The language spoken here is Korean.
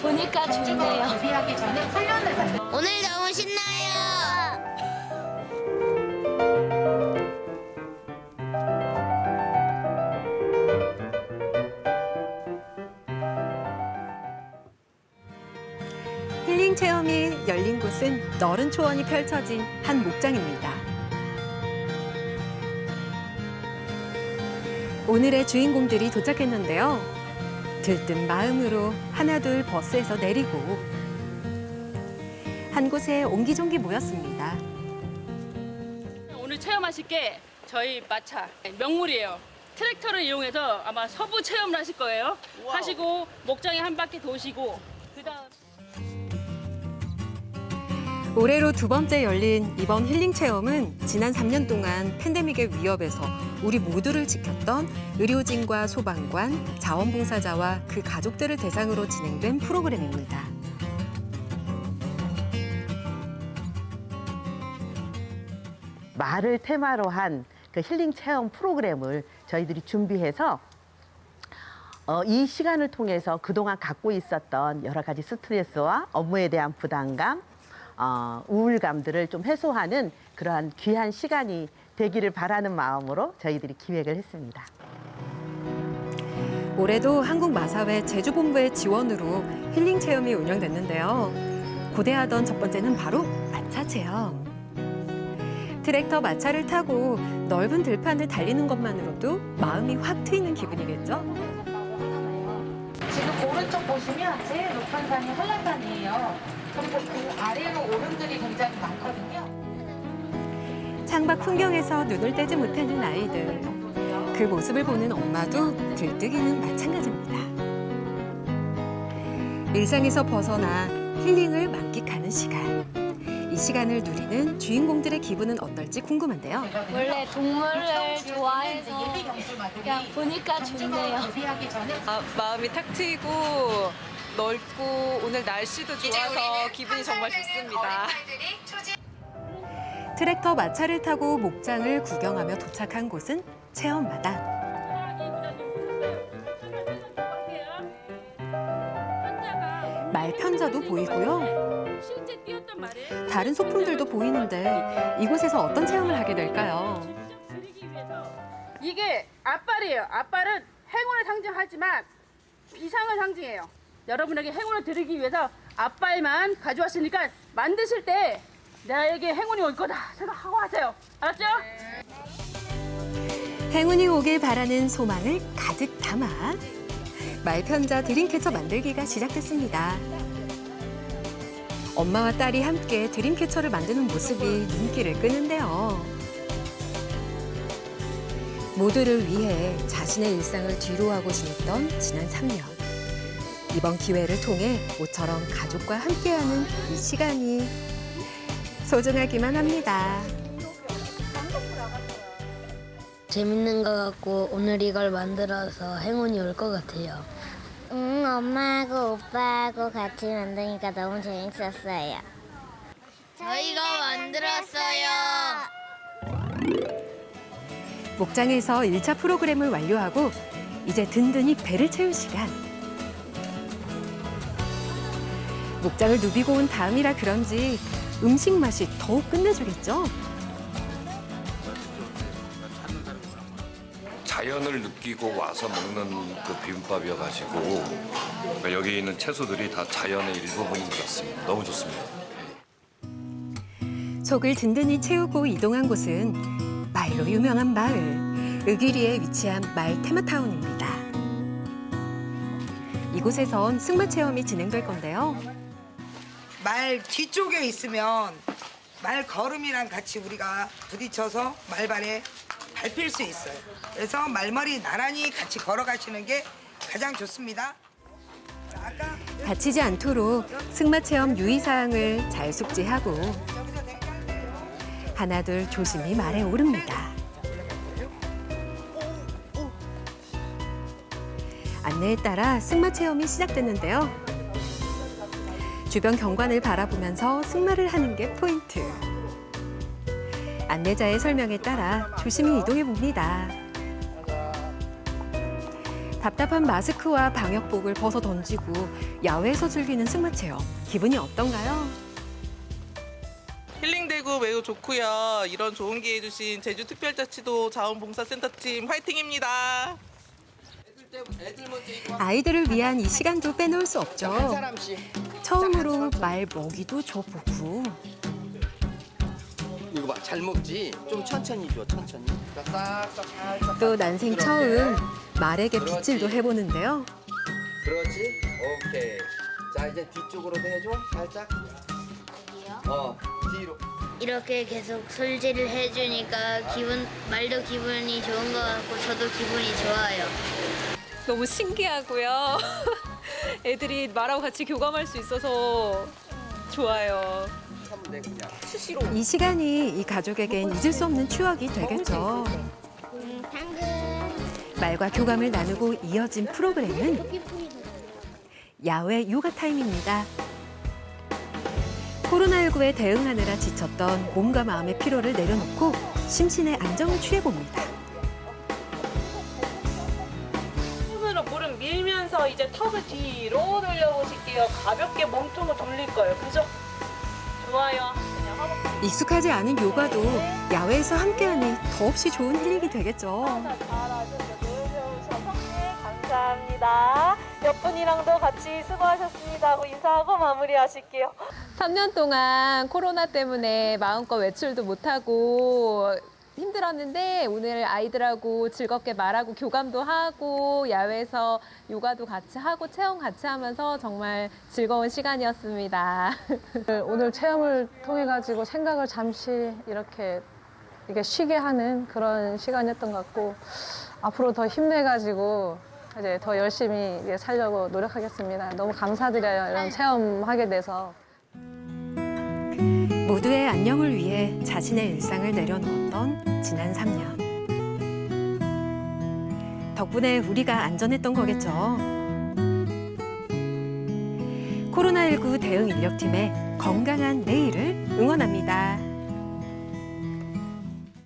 보니까 좋네요. 데뷔하기 전에 훈련을 받는 오늘 너무 신나요. 힐링 체험이 열린 곳은 너른 초원이 펼쳐진 한 목장입니다. 오늘의 주인공들이 도착했는데요. 들뜬 마음으로 하나둘 버스에서 내리고 한 곳에 옹기종기 모였습니다. 오늘 체험하실 게 저희 마차 명물이에요. 트랙터를 이용해서 아마 서부 체험을 하실 거예요. 하시고 목장에 한 바퀴 도시고 그다음 올해로 두 번째 열린 이번 힐링 체험은 지난 3년 동안 팬데믹의 위협에서 우리 모두를 지켰던 의료진과 소방관, 자원봉사자와 그 가족들을 대상으로 진행된 프로그램입니다. 말을 테마로 한 그 힐링 체험 프로그램을 저희들이 준비해서 어, 이 시간을 통해서 그동안 갖고 있었던 여러 가지 스트레스와 업무에 대한 부담감, 어, 우울감들을 좀 해소하는 그러한 귀한 시간이 되기를 바라는 마음으로 저희들이 기획을 했습니다. 올해도 한국마사회 제주본부의 지원으로 힐링 체험이 운영됐는데요. 고대하던 첫 번째는 바로 마차 체험. 트랙터 마차를 타고 넓은 들판을 달리는 것만으로도 마음이 확 트이는 기분이겠죠? 지금 오른쪽 보시면 제일 높은 산이 한라산이에요. 그리고 그 아래로 오름들이 굉장히 많거든요. 창밖 풍경에서 눈을 떼지 못하는 아이들. 그 모습을 보는 엄마도 들뜨기는 마찬가지입니다. 일상에서 벗어나 힐링을 만끽하는 시간. 이 시간을 누리는 주인공들의 기분은 어떨지 궁금한데요. 원래 동물을 좋아해서 그냥 보니까 좋네요. 아, 마음이 탁 트이고 넓고 오늘 날씨도 좋아서 기분이 정말 좋습니다. 트랙터 마차를 타고 목장을 구경하며 도착한 곳은 체험마당. 말 편자도 보이고요. 다른 소품들도 보이는데 이곳에서 어떤 체험을 하게 될까요? 이게 앞발이에요. 앞발은 행운을 상징하지만 비상을 상징해요. 여러분에게 행운을 드리기 위해서 앞발만 가져왔으니까 만드실 때 나에게 행운이 올 거다 생각하고 하세요. 알았죠? 행운이 오길 바라는 소망을 가득 담아 말편자 드림캐쳐 만들기가 시작됐습니다. 엄마와 딸이 함께 드림캐쳐를 만드는 모습이 눈길을 끄는데요. 모두를 위해 자신의 일상을 뒤로하고 지냈던 지난 3년. 이번 기회를 통해 모처럼 가족과 함께하는 이 시간이 소중하기만 합니다. 재밌는 것 같고 오늘 이걸 만들어서 행운이 올 것 같아요. 응, 엄마하고 오빠하고 같이 만드니까 너무 재밌었어요. 저희가 만들었어요. 목장에서 1차 프로그램을 완료하고 이제 든든히 배를 채울 시간. 목장을 누비고 온 다음이라 그런지 음식 맛이 더욱 끝내주겠죠? 자연을 느끼고 와서 먹는 그 비빔밥이어가지고 그러니까 여기 있는 채소들이 다 자연의 일부분인 것 같습니다. 너무 좋습니다. 속을 든든히 채우고 이동한 곳은 말로 유명한 마을, 의기리에 위치한 말 테마타운입니다. 이곳에선 승마 체험이 진행될 건데요. 말 뒤쪽에 있으면 말 걸음이랑 같이 우리가 부딪혀서 말발에 밟힐 수 있어요. 그래서 말머리 나란히 같이 걸어가시는 게 가장 좋습니다. 아까 다치지 않도록 승마 체험 유의 사항을 잘 숙지하고 여기서? 하나둘 조심히 말에 오릅니다. 안내에 따라 승마 체험이 시작됐는데요. 주변 경관을 바라보면서 승마를 하는 게 포인트. 안내자의 설명에 따라 조심히 이동해 봅니다. 답답한 마스크와 방역복을 벗어 던지고 야외에서 즐기는 승마 체험. 기분이 어떤가요? 힐링되고 매우 좋고요. 이런 좋은 기회 주신 제주특별자치도 자원봉사센터팀 화이팅입니다. 아이들을 위한 이 시간도 빼놓을 수 없죠. 처음으로 말 먹이도 줘보고 이거 봐, 잘 먹지? 좀 천천히 줘, 천천히. 싹싹 살짝. 또 난생 처음 말에게 빗질도 해보는데요. 그렇지? 오케이. 자, 이제 뒤쪽으로도 해줘, 살짝. 어, 뒤로. 이렇게 계속 솔질을 해주니까 기분 말도 기분이 좋은 것 같고 저도 기분이 좋아요. 너무 신기하고요. 애들이 말하고 같이 교감할 수 있어서 좋아요. 이 시간이 이 가족에겐 잊을 수 없는 추억이 되겠죠. 말과 교감을 나누고 이어진 프로그램은 야외 요가 타임입니다. 코로나19에 대응하느라 지쳤던 몸과 마음의 피로를 내려놓고 심신의 안정을 취해봅니다. 이제 턱을 뒤로 돌려보실게요. 가볍게 몸통을 돌릴 거예요. 그죠? 좋아요. 그냥 하고 익숙하지 않은 요가도 야외에서 함께하니 더없이 좋은 힐링이 되겠죠. 잘하셨어요. 놀려오셔서 네, 감사합니다. 몇 분이랑도 같이 수고하셨습니다 하고 인사하고 마무리하실게요. 3년 동안 코로나 때문에 마음껏 외출도 못하고 힘들었는데 오늘 아이들하고 즐겁게 말하고 교감도 하고 야외에서 요가도 같이 하고 체험 같이 하면서 정말 즐거운 시간이었습니다. 오늘 체험을 통해 가지고 생각을 잠시 이렇게 이게 쉬게 하는 그런 시간이었던 것 같고 앞으로 더 힘내 가지고 이제 더 열심히 살려고 노력하겠습니다. 너무 감사드려요. 이런 체험하게 돼서. 모두의 안녕을 위해 자신의 일상을 내려놓았던 지난 3년. 덕분에 우리가 안전했던 거겠죠. 코로나19 대응 인력팀의 건강한 내일을 응원합니다.